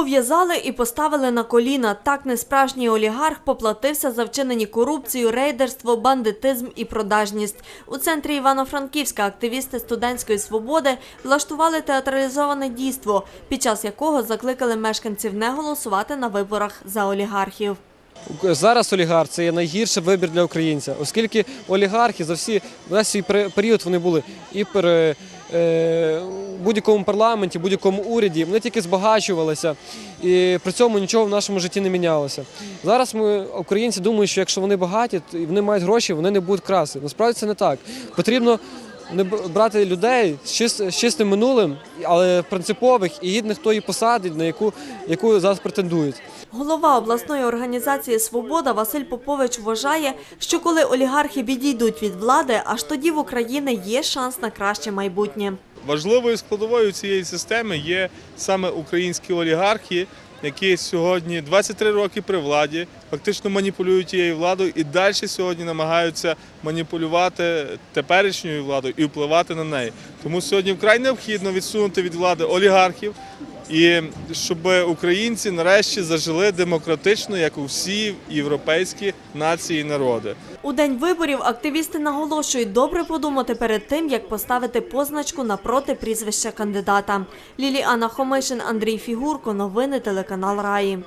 Пов'язали і поставили на коліна. Так несправжній олігарх поплатився за вчинені корупцію, рейдерство, бандитизм і продажність. У центрі Івано-Франківська активісти студентської свободи влаштували театралізоване дійство, під час якого закликали мешканців не голосувати на виборах за олігархів. Зараз олігарх це є найгірший вибір для українця, оскільки олігархи за всі весь свій період вони були і при е, будь-якому парламенті, будь-якому уряді, вони тільки збагачувалися, і при цьому нічого в нашому житті не мінялося. Зараз ми, українці, думають, що якщо вони багаті і вони мають гроші, вони не будуть красти. Насправді це не так. Потрібно не брати людей з чис- з чистим минулим, але принципових і гідних тої посади, на яку, яку зараз претендують. Голова обласної організації Свобода Василь Попович вважає, що коли олігархи відійдуть від влади, аж тоді в Україні є шанс на краще майбутнє. Важливою складовою цієї системи є саме українські олігархи, які сьогодні 23 роки при владі, фактично маніпулюють тією владою і далі сьогодні намагаються маніпулювати теперішньою владою і впливати на неї. Тому сьогодні вкрай необхідно відсунути від влади олігархів. І щоб українці нарешті зажили демократично, як у всі європейські нації і народи. У день виборів активісти наголошують добре подумати перед тим, як поставити позначку напроти прізвища кандидата. Ліліана Хомишин, Андрій Фігурко. Новини телеканал Раї.